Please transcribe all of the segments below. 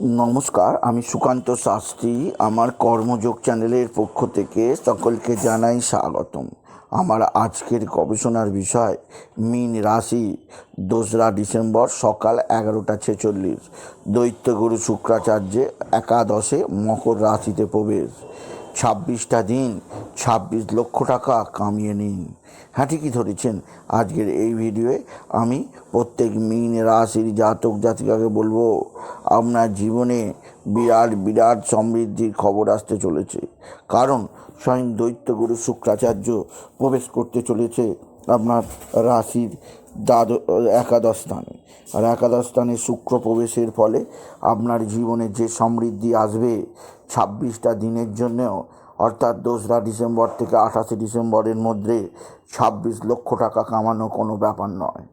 নমস্কার, আমি সুকান্ত শাস্ত্রী। আমার কর্মযোগ চ্যানেলের পক্ষ থেকে সকলকে জানাই স্বাগতম। আমার আজকের গবেষণার বিষয়, মিন রাশি, দোসরা ডিসেম্বর সকাল এগারোটা ছেচল্লিশ। দৈত্যগুরু শুক্রাচার্যে একাদশে মকর রাশিতে প্রবেশ। ছাব্বিশটা দিন, ছাব্বিশ লক্ষ টাকা কামিয়ে নিন। হ্যাঁ ঠিকই ধরেছেন। আজকের এই ভিডিওয়ে আমি প্রত্যেক মিন রাশির জাতক জাতিকাকে বলব, আপনার জীবনে বিরাট বিরাট সমৃদ্ধির খবর আসতে চলেছে। কারণ স্বয়ং দৈত্যগুরু শুক্রাচার্য প্রবেশ করতে চলেছে আপনার রাশির দ্বাদশ, একাদশ স্থানে। আর একাদশ স্থানে শুক্র প্রবেশের ফলে আপনার জীবনে যে সমৃদ্ধি আসবে ছাব্বিশটা দিনের জন্যেও, অর্থাৎ দোসরা ডিসেম্বর থেকে আঠাশে ডিসেম্বরের মধ্যে ছাব্বিশ লক্ষ টাকা কামানো কোনো ব্যাপার নয়।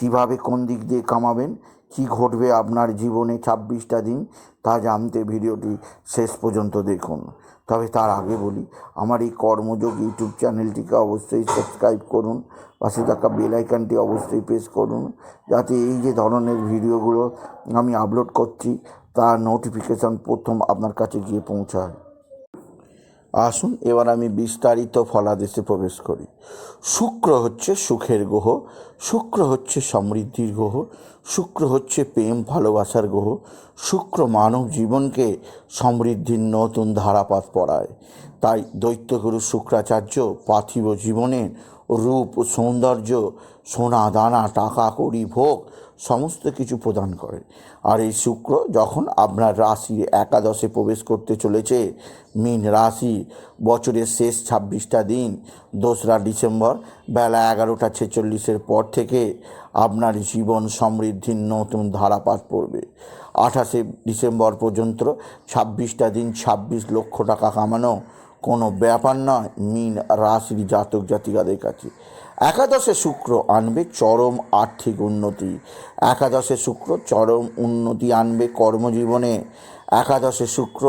কীভাবে কোন দিক দিয়ে কামাবেন? কি ঘটবে আপনার জীবনে ছাব্বিশটা দিন, তা জানতে ভিডিওটি শেষ পর্যন্ত দেখুন। তবে তার আগে বলি, আমার এই কর্মযোগ ইউটিউব চ্যানেলটিকে অবশ্যই সাবস্ক্রাইব করুন, পাশে থাকা বেল অবশ্যই প্রেস করুন, যাতে এই যে ধরনের ভিডিওগুলো আমি আপলোড করছি, তার নোটিফিকেশান প্রথম আপনার কাছে গিয়ে পৌঁছায়। আসুন, এবার আমি বিস্তারিত ফলাদেশে প্রবেশ করি। শুক্র হচ্ছে সুখের গ্রহ, শুক্র হচ্ছে সমৃদ্ধির গ্রহ, শুক্র হচ্ছে প্রেম, ভালোবাসার গ্রহ, শুক্র মানব জীবনকে সমৃদ্ধির নতুন ধারাপাত পড়ায়। তাই দৈত্যগুরু শুক্রাচার্য পার্থিব জীবনে রূপ, সৌন্দর্য, সোনা, দানা, টাকা, কড়ি, ভোগ সমস্ত কিছু প্রদান করে আর এই শুক্র যখন আপনার রাশি একাদশে প্রবেশ করতে চলেছে, মিন রাশি, বছরের শেষ ছাব্বিশটা দিন, দোসরা ডিসেম্বর, বেলা এগারোটা ছেচল্লিশের পর থেকে আপনার জীবন সমৃদ্ধির নতুন ধারাপাত পড়বে। আঠাশে ডিসেম্বর পর্যন্ত ছাব্বিশটা দিন ছাব্বিশ লক্ষ টাকা কামানো কোনো ব্যাপার নয় মিন রাশির জাতক জাতিকাদের কাছে। একাদশে শুক্র আনবে চরম আর্থিক উন্নতি। একাদশে শুক্র চরম উন্নতি আনবে কর্মজীবনে। একাদশে শুক্র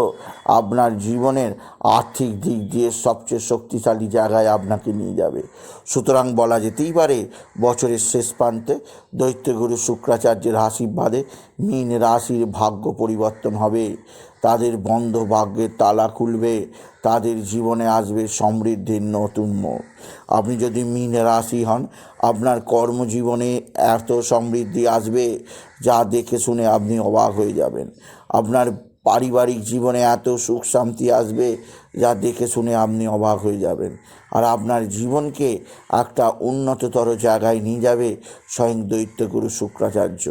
আপনার জীবনের আর্থিক দিক দিয়ে সবচেয়ে শক্তিশালী জায়গায় আপনাকে নিয়ে যাবে। সুতরাং বলা যেতেই পারে, বছরের শেষ প্রান্তে দৈত্যগুরু শুক্রাচার্যের আশীর্বাদে মীন রাশির ভাগ্য পরিবর্তন হবে। তাদের বন্ধ ভাগ্যের তালা খুলবে, তাদের জীবনে আসবে সমৃদ্ধির নতুন মোড়। আপনি যদি মীন রাশি হন, আপনার কর্মজীবনে এত সমৃদ্ধি আসবে যা দেখে শুনে আপনি অবাক হয়ে যাবেন। আপনার পারিবারিক জীবনে এত সুখ শান্তি আসবে যা দেখে শুনে আপনি অবাক হয়ে যাবেন। আর আপনার জীবনকে একটা উন্নততর জায়গায় নিয়ে যাবে স্বয়ং দৈত্যগুরু শুক্রাচার্য।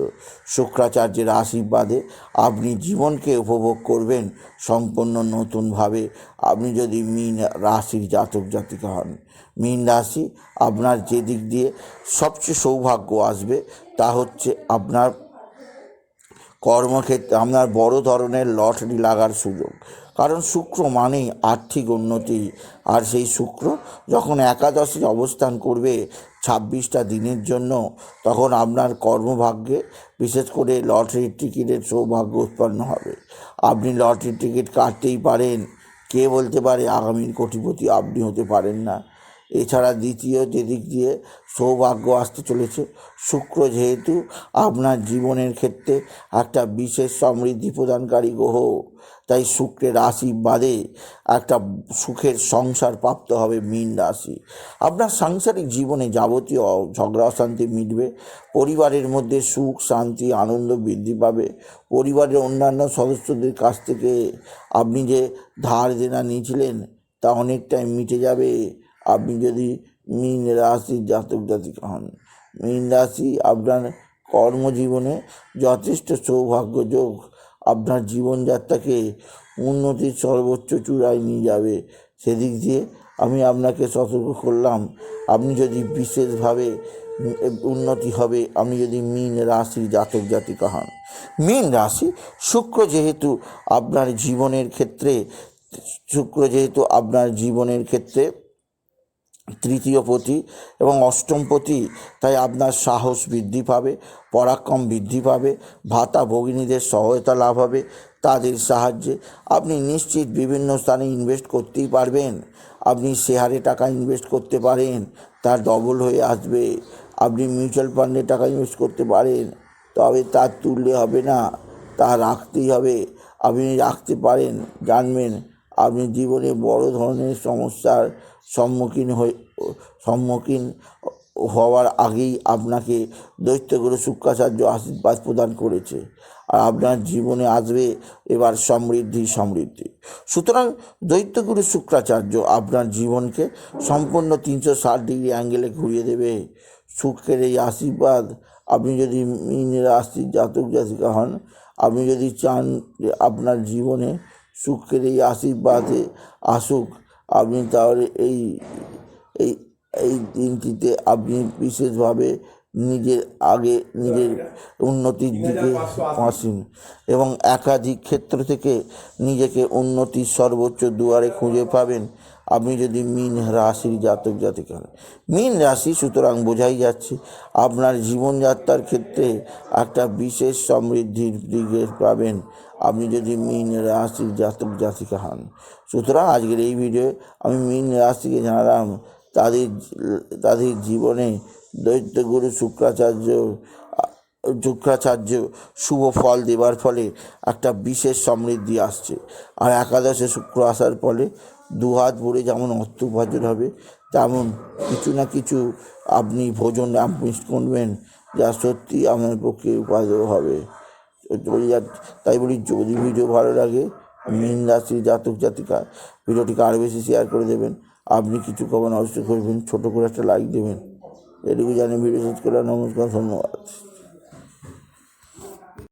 শুক্রাচার্যের আশীর্বাদে আপনি জীবনকে উপভোগ করবেন সম্পূর্ণ নতুনভাবে। আপনি যদি মিন রাশির জাতক জাতিকা হন, মিন রাশি আপনার যে দিক দিয়ে সবচেয়ে সৌভাগ্য আসবে তা হচ্ছে আপনার কর্মক্ষেত্রে আপনার বড় ধরনের লটারি লাগার সুযোগ। কারণ শুক্র মানেই আর্থিক উন্নতি। আর সেই শুক্র যখন একাদশে অবস্থান করবে ছাব্বিশটা দিনের জন্য, তখন আপনার কর্মভাগ্যে বিশেষ করে লটারির টিকিটের সৌভাগ্য উৎপন্ন হবে। আপনি লটারির টিকিট কাটতেই পারেন। কে বলতে পারে আগামীর কোটিপতি আপনি হতে পারেন না। এছাড়া দ্বিতীয় যে দিক দিয়ে সৌভাগ্য আসতে চলেছে, শুক্র যেহেতু আপনার জীবনের ক্ষেত্রে একটা বিশেষ সমৃদ্ধি প্রদানকারী গ্রহ। তাই শুক্রের আশীর্বাদে একটা সুখের সংসার প্রাপ্ত হবে মীন রাশি। আপনার সাংসারিক জীবনে যাবতীয় ঝগড়া অশান্তি মিটবে, পরিবারের মধ্যে সুখ, শান্তি, আনন্দ বৃদ্ধি পাবে। পরিবারের অন্যান্য সদস্যদের কাছ থেকে আপনি যে ধার দেনা নিয়েছিলেন, তা অনেকটাই মিটে যাবে। আপনি যদি মীন রাশির জাতক জাতিকা হন, মীন রাশি আপনার কর্মজীবনে যথেষ্ট সৌভাগ্য যোগ আপনার জীবনযাত্রাকে উন্নতির সর্বোচ্চ চূড়ায় নিয়ে যাবে। সেদিক দিয়ে আমি আপনাকে সতর্ক করলাম, আপনি যদি বিশেষভাবে উন্নতি হবে, আপনি যদি মীন রাশির জাতক জাতিকা হন। মীন রাশি, শুক্র যেহেতু আপনার জীবনের ক্ষেত্রে, শুক্র যেহেতু আপনার জীবনের ক্ষেত্রে তৃতীয় পতি এবং অষ্টম পতি, তাই আপনার সাহস বৃদ্ধি পাবে, পরাক্রম বৃদ্ধি পাবে, ভাতা ভগিনীদের সহায়তা লাভ হবে, তাদের সাহায্যে আপনি নিশ্চিত বিভিন্ন স্থানে ইনভেস্ট করতেই পারবেন। আপনি শেয়ারে টাকা ইনভেস্ট করতে পারেন, তার ডবল হয়ে আসবে। আপনি মিউচুয়াল ফান্ডে টাকা ইনভেস্ট করতে পারেন, তবে তার তুললে হবে না তা রাখতেই হবে। আপনি রাখতে পারেন, জানবেন আপনি জীবনে বড় ধরনের সমস্যার সম্মুখীন হয়ে সম্মুখীন হওয়ার আগেই আপনাকে দৈত্যগুরু শুক্রাচার্য আশীর্বাদ প্রদান করেছে। আর আপনার জীবনে আসবে এবার সমৃদ্ধি সমৃদ্ধি। সুতরাং দৈত্যগুরু শুক্রাচার্য আপনার জীবনকে সম্পূর্ণ তিনশো ষাট ডিগ্রি অ্যাঙ্গেলে ঘুরিয়ে দেবে। সুখের এই আশীর্বাদ, আপনি যদি মীন রাশির জাতক জাতিকা হন, আপনি যদি চান আপনার জীবনে সুখের এই আশীর্বাদে আসুক। আপনি তাহলে এই এই এই দিনটিতে আপনি বিশেষভাবে নিজের আগে নিজের উন্নতির দিকে আসুন এবং একাধিক ক্ষেত্র থেকে নিজেকে উন্নতির সর্বোচ্চ দুয়ারে খুঁজে পাবেন। আপনি যদি মিন রাশির জাতক জাতিকা হন। মিন রাশি সুতরাং বোঝাই যাচ্ছে আপনার জীবনযাত্রার ক্ষেত্রে একটা বিশেষ সমৃদ্ধির দিকে পাবেন। আপনি যদি মিন রাশির জাতক জাতিকা হন। সুতরাং আজকের এই ভিডিও আমি মিন রাশিকে জানালাম। তাদের তাদের জীবনে দৈত্যগুরু শুক্রাচার্য শুক্রাচার্য শুভ ফল দেবার ফলে একটা বিশেষ সমৃদ্ধি আসছে। আর একাদশে শুক্র আসার ফলে দুহাত ভরে যেমন অর্থ উপার্জন হবে, তেমন কিছু না কিছু আপনি ভোজন মিস করবেন, যা সত্যি আপনার পক্ষে উপার্জন হবে। তাই বলি, যদি ভিডিও ভালো লাগে মীন জাতক জাতিকা, ভিডিওটিকে আরও বেশি শেয়ার করে দেবেন। আপনি কিছু কখন অবশ্যই করবেন, ছোটো করে একটা লাইক দেবেন। এটুকু জানি ভিডিও শেষ করে নমস্কার, ধন্যবাদ।